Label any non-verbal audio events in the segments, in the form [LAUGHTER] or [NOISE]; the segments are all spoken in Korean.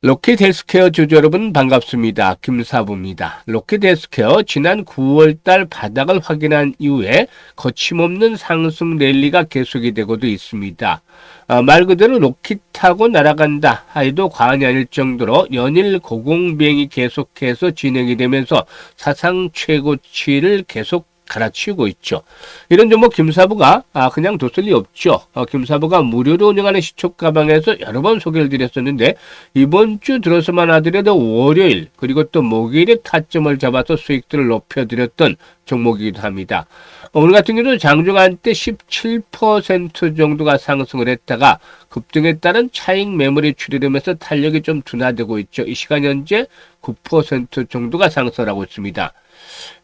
로켓 헬스케어 주주 여러분 반갑습니다. 김사부입니다. 로켓 헬스케어 지난 9월달 바닥을 확인한 이후에 거침없는 상승 랠리가 계속이 되고도 있습니다. 아, 말 그대로 로켓 타고 날아간다 하여도 과언이 아닐 정도로 연일 고공비행이 계속해서 진행이 되면서 사상 최고치를 계속 갈아치우고 있죠. 이런 종목 김사부가 아 그냥 뒀을 리 없죠. 어, 김사부가 무료로 운영하는 시초 가방에서 여러 번 소개를 드렸었는데 이번 주 들어서만 하더라도 월요일 그리고 또 목요일에 타점을 잡아서 수익들을 높여드렸던 종목이기도 합니다. 오늘 같은 경우도 장중한 때 17% 정도가 상승을 했다가 급등에 따른 차익 매물이 줄이면서 탄력이 좀 둔화되고 있죠. 이 시간 현재 9% 정도가 상승하고 있습니다.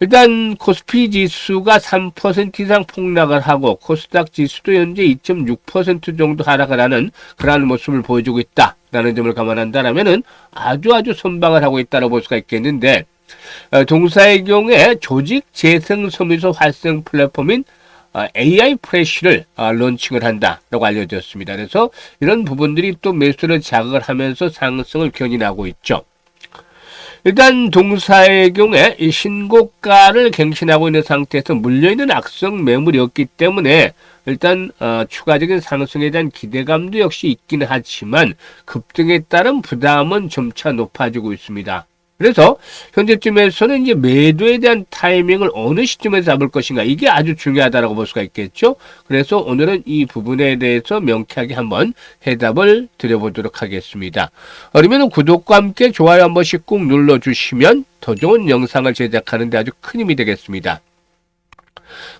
일단 코스피 지수가 3% 이상 폭락을 하고 코스닥 지수도 현재 2.6% 정도 하락을 하는 그러한 모습을 보여주고 있다라는 점을 감안한다라면은 아주 아주 선방을 하고 있다고 볼 수가 있겠는데 어, 동사의 경우에 조직 재생 소비소 활성 플랫폼인 어, AI 프레쉬를 어, 론칭을 한다라고 알려졌습니다. 그래서 이런 부분들이 또 매수를 자극을 하면서 상승을 견인하고 있죠. 일단 동사의 경우에 이 신고가를 갱신하고 있는 상태에서 물려있는 악성 매물이었기 때문에 일단 어, 추가적인 상승에 대한 기대감도 역시 있기는 하지만 급등에 따른 부담은 점차 높아지고 있습니다. 그래서 현재쯤에서는 이제 매도에 대한 타이밍을 어느 시점에 잡을 것인가 이게 아주 중요하다고 볼 수가 있겠죠. 그래서 오늘은 이 부분에 대해서 명쾌하게 한번 해답을 드려보도록 하겠습니다. 그러면 구독과 함께 좋아요 한 번씩 꾹 눌러주시면 더 좋은 영상을 제작하는 데 아주 큰 힘이 되겠습니다.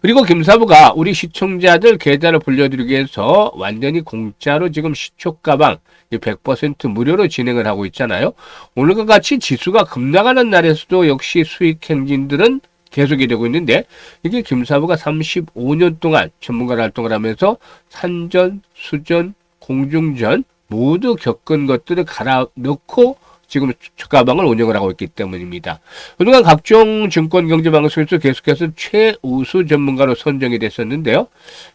그리고 김사부가 우리 시청자들 계좌를 불려드리기 위해서 완전히 공짜로 지금 시초 가방 100% 무료로 진행을 하고 있잖아요. 오늘과 같이 지수가 급락하는 날에서도 역시 수익 행진들은 계속이 되고 있는데 이게 김사부가 35년 동안 전문가 활동을 하면서 산전, 수전, 공중전 모두 겪은 것들을 갈아 넣고 지금 주가방을 운영을 하고 있기 때문입니다. 그동안 각종 증권 경제 방송에서 계속해서 최우수 전문가로 선정이 됐었는데요.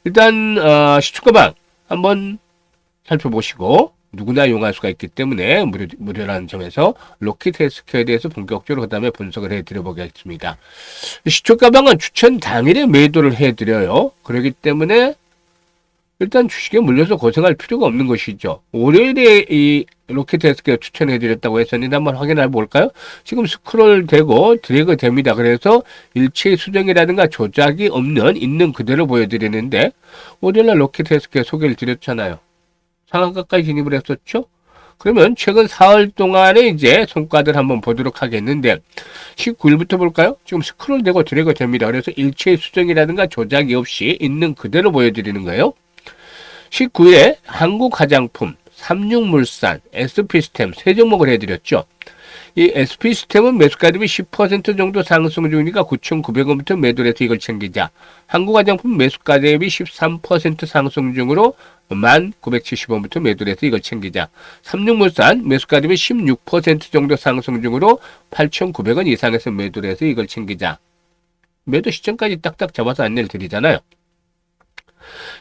일단 어, 시초가방 한번 살펴보시고 누구나 이용할 수가 있기 때문에 무료, 무료라는 점에서 로켓 헬스케어에 대해서 본격적으로 그 다음에 분석을 해드려 보겠습니다. 시초 가방은 추천 당일에 매도를 해드려요. 그렇기 때문에 일단 주식에 물려서 고생할 필요가 없는 것이죠. 월요일에 이 로켓 헬스케어 추천해드렸다고 했었는데 한번 확인해 볼까요? 지금 스크롤 되고 드래그 됩니다. 그래서 일체 수정이라든가 조작이 없는 있는 그대로 보여드리는데 월요일날 로켓 헬스케어 소개를 드렸잖아요. 상한 가까지 진입을 했었죠. 그러면 최근 4월 동안에 이제 성과들 한번 보도록 하겠는데 19일부터 볼까요? 지금 스크롤 되고 드래그 됩니다. 그래서 일체 수정이라든가 조작이 없이 있는 그대로 보여드리는 거예요. 19일에 한국 화장품, 삼육물산, SP스템 세 종목을 해드렸죠. 이 SP스템은 매수가 대비 10% 정도 상승 중이니까 9,900원부터 매도를 해서 이걸 챙기자. 한국화장품 매수가 대비 13% 상승 중으로 1,970원부터 매도를 해서 이걸 챙기자. 삼육물산 매수가 대비 16% 정도 상승 중으로 8,900원 이상에서 매도를 해서 이걸 챙기자. 매도 시점까지 딱딱 잡아서 안내를 드리잖아요.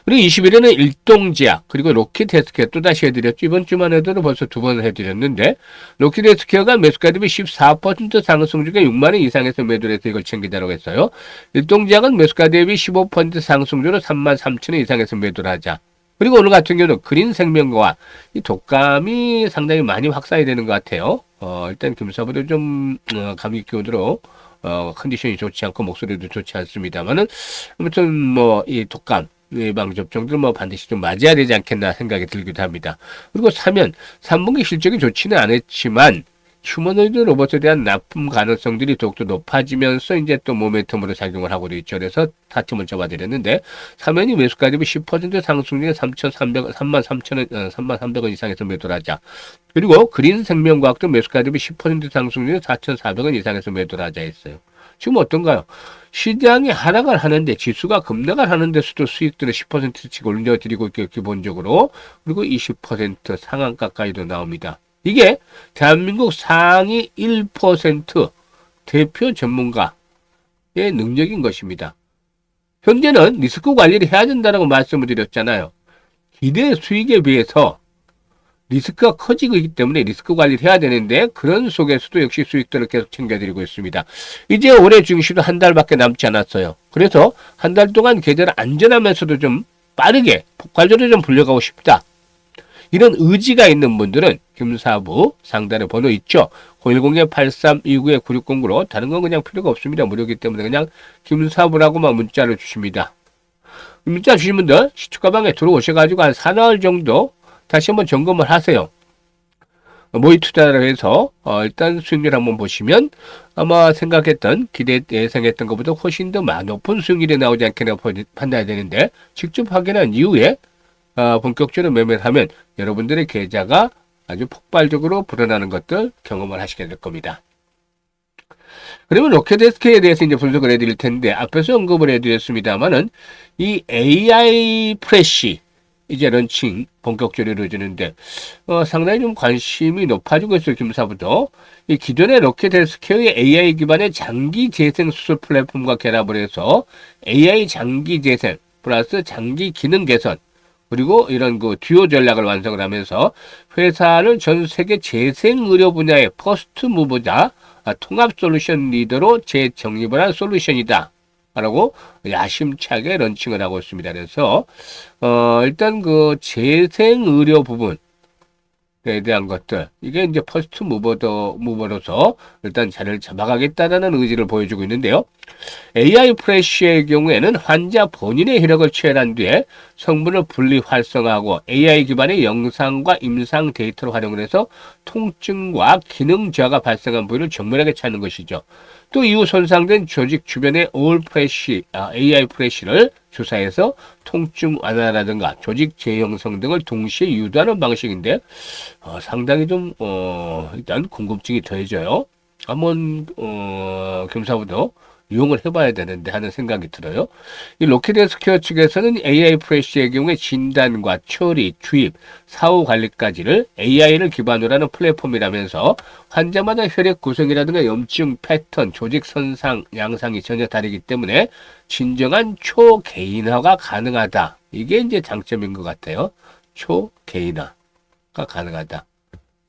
그리고 21일에는 일동지약 그리고 로켓 헬스케어 또다시 해드렸죠. 이번 주만 해도 벌써 두 번 해드렸는데 로켓 헬스케어가 매수가 대비 14% 상승 중에 6만원 이상에서 매도를 해서 이걸 챙기자라고 했어요. 일동지약은 매수가 대비 15% 상승 중으로 3만 3천원 이상에서 매도를 하자. 그리고 오늘 같은 경우는 그린 생명과 이 독감이 상당히 많이 확산이 되는 것 같아요. 어, 일단 김사부도 좀 어, 감기 기운으로 어, 컨디션이 좋지 않고 목소리도 좋지 않습니다만은 아무튼 뭐 이 독감 예방 접종들 뭐 반드시 좀 맞아야 되지 않겠나 생각이 들기도 합니다. 그리고 사면 3분기 실적이 좋지는 않았지만 휴머노이드 로봇에 대한 납품 가능성들이 더욱더 높아지면서 이제 또 모멘텀으로 작용을 하고 있죠. 그래서 타점을 잡아드렸는데 사면이 매수가 대비 10% 상승 중에 3,300원, 3만 3천원, 3만 300원 이상에서 매도를 하자. 그리고 그린 생명과학도 매수가 대비 10% 상승 중에 4,400원 이상에서 매도를 하자 했어요. 지금 어떤가요? 시장이 하락을 하는데 지수가 급락을 하는 데서도 수익들을 10%씩 올려드리고 있고 기본적으로 그리고 20% 상한 가까지도 나옵니다. 이게 대한민국 상위 1% 대표 전문가의 능력인 것입니다. 현재는 리스크 관리를 해야 된다고 말씀을 드렸잖아요. 기대 수익에 비해서 리스크가 커지고 있기 때문에 리스크 관리를 해야 되는데 그런 속에서도 역시 수익들을 계속 챙겨드리고 있습니다. 이제 올해 증시도 한 달밖에 남지 않았어요. 그래서 한 달 동안 계좌를 안전하면서도 좀 빠르게 폭발적으로 좀 불려가고 싶다. 이런 의지가 있는 분들은 김사부 상단에 번호 있죠. 010-8329-9609로 다른 건 그냥 필요가 없습니다. 무료이기 때문에 그냥 김사부라고만 문자를 주십니다. 문자 주신 분들 시초가방에 들어오셔가지고 한 4나흘 정도 다시 한번 점검을 하세요. 모의 투자를 해서 어, 일단 수익률 한번 보시면 아마 생각했던 기대 예상했던 것보다 훨씬 더 높은 수익률이 나오지 않겠나 판단이 되는데 직접 확인한 이후에 어, 본격적으로 매매를 하면 여러분들의 계좌가 아주 폭발적으로 불어나는 것들 경험을 하시게 될 겁니다. 그러면 로켓SK에 대해서 이제 분석을 해드릴 텐데 앞에서 언급을 해드렸습니다만은 이 AI 프레시 이제 런칭 본격적으로 이루어지는데 어, 상당히 좀 관심이 높아지고 있어요 김사부도 이 기존의 로켓헬스케어의 AI 기반의 장기 재생 수술 플랫폼과 결합을 해서 AI 장기 재생 플러스 장기 기능 개선 그리고 이런 그 듀오 전략을 완성을 하면서 회사를 전 세계 재생 의료 분야의 퍼스트 무브자 아, 통합 솔루션 리더로 재정립을 한 솔루션이다. 라고 야심차게 런칭을 하고 있습니다. 그래서 어 일단 그 재생 의료 부분 에 대한 것들 이게 이제 퍼스트 무버더 무버로서 일단 자리를 잡아가겠다라는 의지를 보여주고 있는데요. AI 프레쉬의 경우에는 환자 본인의 혈액을 취한 뒤에 성분을 분리 활성화하고 AI 기반의 영상과 임상 데이터를 활용을 해서 통증과 기능 저하가 발생한 부위를 정밀하게 찾는 것이죠. 또 이후 손상된 조직 주변의 올 프레쉬, 아, AI 프레쉬를 조사해서 통증 완화라든가 조직 재형성 등을 동시에 유도하는 방식인데 어, 상당히 좀 어, 일단 궁금증이 더해져요. 한번 어, 겸사부도 이용을 해봐야 되는데 하는 생각이 들어요. 이 로켓헬스케어 측에서는 AI 프레쉬의 경우에 진단과 처리, 주입, 사후 관리까지를 AI를 기반으로 하는 플랫폼이라면서 환자마다 혈액 구성이라든가 염증 패턴, 조직 선상, 양상이 전혀 다르기 때문에 진정한 초개인화가 가능하다. 이게 이제 장점인 것 같아요. 초개인화가 가능하다.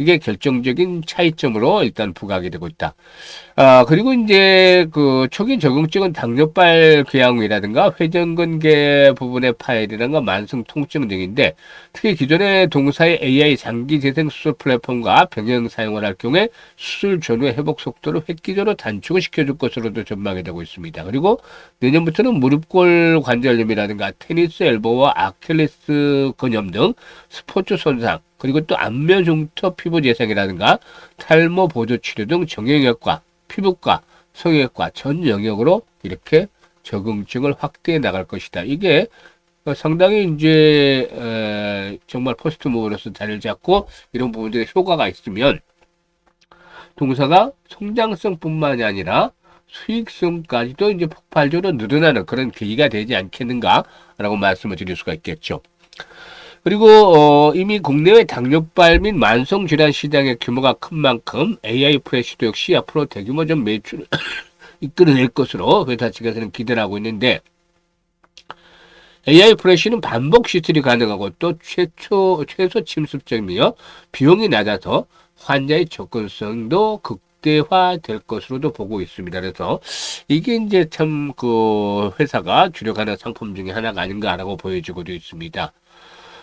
이게 결정적인 차이점으로 일단 부각이 되고 있다. 아, 그리고 이제 그 초기 적응증은 당뇨발 궤양이라든가 회전근개 부분의 파열이라든가 만성 통증 등인데 특히 기존의 동사의 AI 장기 재생 수술 플랫폼과 병행 사용을 할 경우에 수술 전후 회복 속도를 획기적으로 단축을 시켜줄 것으로도 전망이 되고 있습니다. 그리고 내년부터는 무릎골 관절염이라든가 테니스 엘보와 아킬레스 근염 등 스포츠 손상 그리고 또 안면 흉터 피부 재생이라든가 탈모 보조 치료 등 정형외과, 피부과, 성형외과 전 영역으로 이렇게 적응증을 확대해 나갈 것이다. 이게 상당히 이제 정말 포스트 모브로서 자리를 잡고 이런 부분들의 효과가 있으면 동사가 성장성뿐만이 아니라 수익성까지도 이제 폭발적으로 늘어나는 그런 계기가 되지 않겠는가라고 말씀을 드릴 수가 있겠죠. 그리고 어, 이미 국내외 당뇨발 및 만성 질환 시장의 규모가 큰 만큼 AI 프레시도 역시 앞으로 대규모적 매출을 [COUGHS] 이끌어낼 것으로 회사 측에서는 기대를 하고 있는데 AI 프레시는 반복 시술이 가능하고 또 최초 최소 침습점이며 비용이 낮아서 환자의 접근성도 극대화될 것으로도 보고 있습니다. 그래서 이게 이제 참 그 회사가 주력하는 상품 중에 하나가 아닌가라고 보여지고도 있습니다.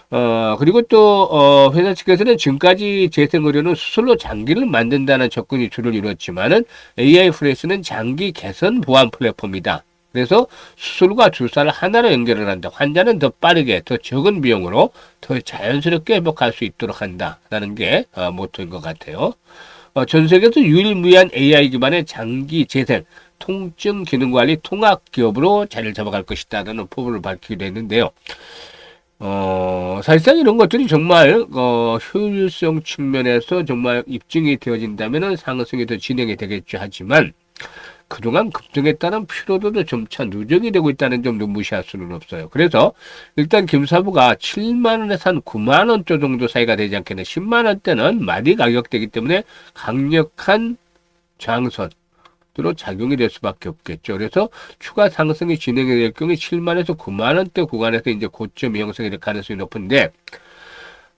어, 그리고 또, 어, 회사 측에서는 지금까지 재생 의료는 수술로 장기를 만든다는 접근이 주를 이뤘지만은 AI 프레스는 장기 개선 보안 플랫폼이다. 그래서 수술과 주사를 하나로 연결을 한다. 환자는 더 빠르게, 더 적은 비용으로 더 자연스럽게 회복할 수 있도록 한다라는 게 어, 모토인 것 같아요. 어, 전 세계에서 유일무이한 AI 기반의 장기 재생, 통증 기능 관리 통합 기업으로 자리를 잡아갈 것이다라는 포부를 밝히기도 했는데요. 어, 사실상 이런 것들이 정말, 어, 효율성 측면에서 정말 입증이 되어진다면 상승이 더 진행이 되겠죠. 하지만, 그동안 급등에 따른 피로도도 점차 누적이 되고 있다는 점도 무시할 수는 없어요. 그래서 일단 김사부가 7만원에서 한 9만원 정도 사이가 되지 않겠나. 10만원대는 마디 가격대이기 때문에 강력한 장선, 로 작용이 될 수밖에 없겠죠. 그래서 추가 상승이 진행이 될 경우에 7만에서 9만 원대 구간에서 이제 고점이 형성이 될 가능성이 높은데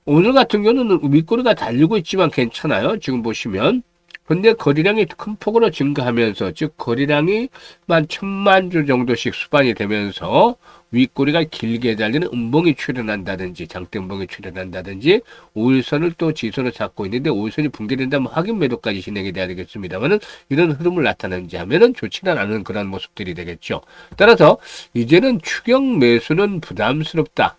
오늘 같은 경우는 윗꼬리가 달리고 있지만 괜찮아요. 지금 보시면. 근데 거리량이 큰 폭으로 증가하면서 즉 거리량이 만 천만 주 정도씩 수반이 되면서 윗꼬리가 길게 달리는 음봉이 출현한다든지 장대 음봉이 출현한다든지 5일선을 또 지선을 잡고 있는데 5일선이 붕괴된다면 확인 매도까지 진행이 돼야 되겠습니다만은 이런 흐름을 나타내는지 하면은 좋지는 않은 그런 모습들이 되겠죠. 따라서 이제는 추경 매수는 부담스럽다.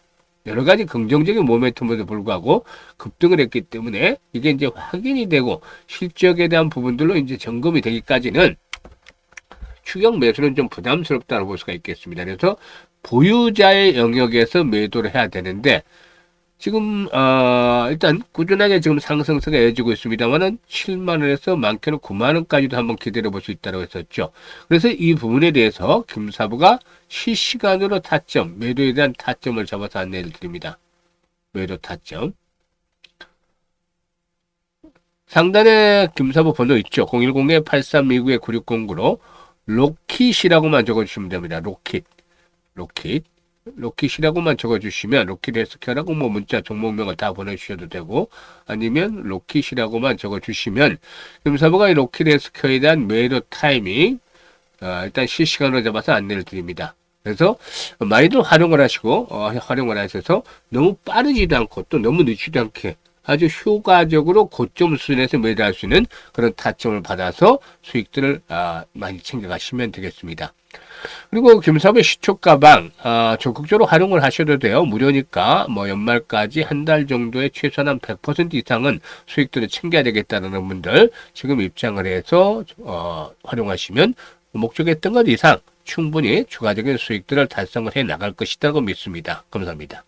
여러 가지 긍정적인 모멘텀에도 불구하고 급등을 했기 때문에 이게 이제 확인이 되고 실적에 대한 부분들로 이제 점검이 되기까지는 추경 매수는 좀 부담스럽다고 볼 수가 있겠습니다. 그래서 보유자의 영역에서 매도를 해야 되는데 지금 어, 일단 꾸준하게 지금 상승세가 이어지고 있습니다만은 7만 원에서 많게는 9만 원까지도 한번 기다려 볼수 있다고 했었죠. 그래서 이 부분에 대해서 김사부가 실시간으로 타점, 매도에 대한 타점을 잡아서 안내를 드립니다. 매도 타점. 상단에 김사부 번호 있죠. 010-8329-9609로 로킷이라고만 적어주시면 됩니다. 로킷. 로킷. 로킷이라고만 적어주시면 로킷 헬스케어라고 뭐 문자 종목명을 다 보내주셔도 되고 아니면 로킷이라고만 적어주시면 김사부가 이 로킷 헬스케어에 대한 매도 타이밍 어, 일단 실시간으로 잡아서 안내를 드립니다. 그래서 많이들 활용을 하시고 어, 활용을 하셔서 너무 빠르지도 않고 또 너무 늦지도 않게 아주 효과적으로 고점 수준에서 매도할 수 있는 그런 타점을 받아서 수익들을 아, 많이 챙겨가시면 되겠습니다. 그리고 김사부의 시초 가방 아, 적극적으로 활용을 하셔도 돼요. 무료니까 뭐 연말까지 한 달 정도의 최소한 100% 이상은 수익들을 챙겨야 되겠다는 분들 지금 입장을 해서 어, 활용하시면 목적했던 것 이상 충분히 추가적인 수익들을 달성을 해 나갈 것이라고 믿습니다. 감사합니다.